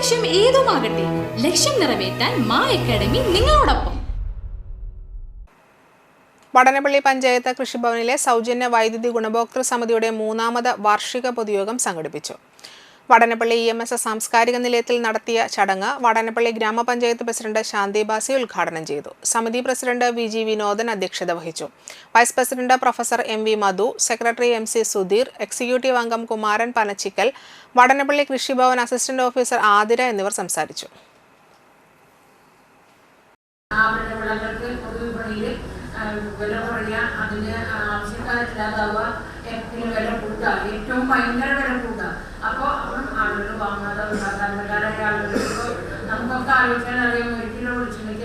ലക്ഷ്യം ഏതുമാകട്ടെ ലക്ഷ്യം നിറവേറ്റാൻ മാ അക്കാഡമി നിങ്ങളോടൊപ്പം. വടനപ്പള്ളി പഞ്ചായത്ത് കൃഷിഭവനിലെ സൗജന്യ വൈദ്യുതി ഗുണഭോക്തൃ സമിതിയുടെ മൂന്നാമത് വാർഷിക പൊതുയോഗം സംഘടിപ്പിച്ചു. വടനപ്പള്ളി ഇ എം എസ് സാംസ്കാരിക നിലയത്തിൽ നടത്തിയ ചടങ്ങ് വടനപ്പള്ളി ഗ്രാമപഞ്ചായത്ത് പ്രസിഡന്റ് ശാന്തി ബാസി ഉദ്ഘാടനം ചെയ്തു. സമിതി പ്രസിഡന്റ് വി ജി വിനോദൻ അധ്യക്ഷത വഹിച്ചു. Vice president professor M V Madhu secretary M C Sudheer executive അംഗം കുമാരൻ പനച്ചിക്കൽ വടനപ്പള്ളി കൃഷിഭവൻ അസിസ്റ്റന്റ് ഓഫീസർ ആതിര എന്നിവർ സംസാരിച്ചു. കൂട്ടുക. ഏറ്റവും ഭയങ്കര വില കൂട്ടുക. വാങ്ങാതെ സാധാരണക്കാരായ ആളുകൾക്ക് നമുക്കൊക്കെ ആലോചിക്കാൻ അറിയാം കിലോ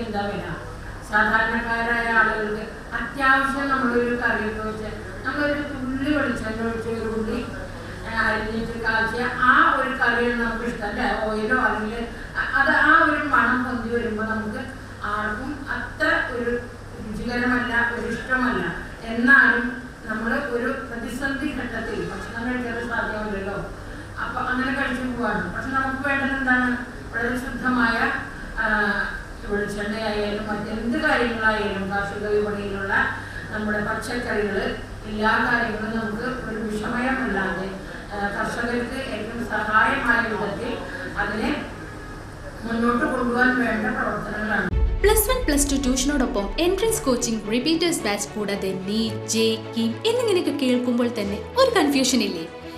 എന്താ വില? സാധാരണക്കാരായ ആളുകൾക്ക് അത്യാവശ്യം നമ്മളൊരു കറിയൊക്കെ വെച്ച് നമ്മളൊരു തുള്ളി വെളിച്ചെണ്ണ ഒഴിച്ച് ഒരു ഉള്ളി അരിഞ്ഞിട്ട് കാച്ചിയ ആ ഒരു കറിയാണ് നമുക്ക് ഇഷ്ടം അല്ലേ? ഓയിലോ അല്ലെങ്കിൽ അത് ആ ഒരു മണം പൊന്തി വരുമ്പോൾ നമുക്ക് ആർക്കും അത്ര ഒരു രുചികരമല്ല ഒരു ഇഷ്ടമല്ല. എന്നാലും നമ്മൾ ഒരു പ്രതിസന്ധി ഘട്ടത്തിൽ ഭക്ഷണം കഴിക്കാൻ സാധ്യമല്ലല്ലോ. അപ്പൊ അങ്ങനെ കഴിച്ചു പോവാണ്. പക്ഷെ നമുക്ക് വേണ്ടത് എന്താണ്? വളരെ ശുദ്ധമായ വെളിച്ചെണ്ണയായാലും മറ്റെന്ത് കാര്യങ്ങളായാലും കാർഷിക വിപണിയിലുള്ള നമ്മുടെ പച്ചക്കറികൾ എല്ലാ കാര്യങ്ങളും നമുക്ക് ഒരു വിഷമയമല്ലാതെ കർഷകർക്ക് ഏറ്റവും സഹായമായ വിധത്തിൽ അതിനെ മുന്നോട്ട് കൊണ്ടുപോകാൻ വേണ്ട പ്രവർത്തനങ്ങളാണ്. പ്ലസ് വൺ പ്ലസ് ടു ട്യൂഷനോടൊപ്പം എൻട്രൻസ് കോച്ചിങ് റിപ്പീറ്റേഴ്സ് ബാച്ച് കൂടാതെ നീ ജെ കിം എന്നിങ്ങനെയൊക്കെ കേൾക്കുമ്പോൾ തന്നെ ഒരു കൺഫ്യൂഷൻ ഇല്ലേ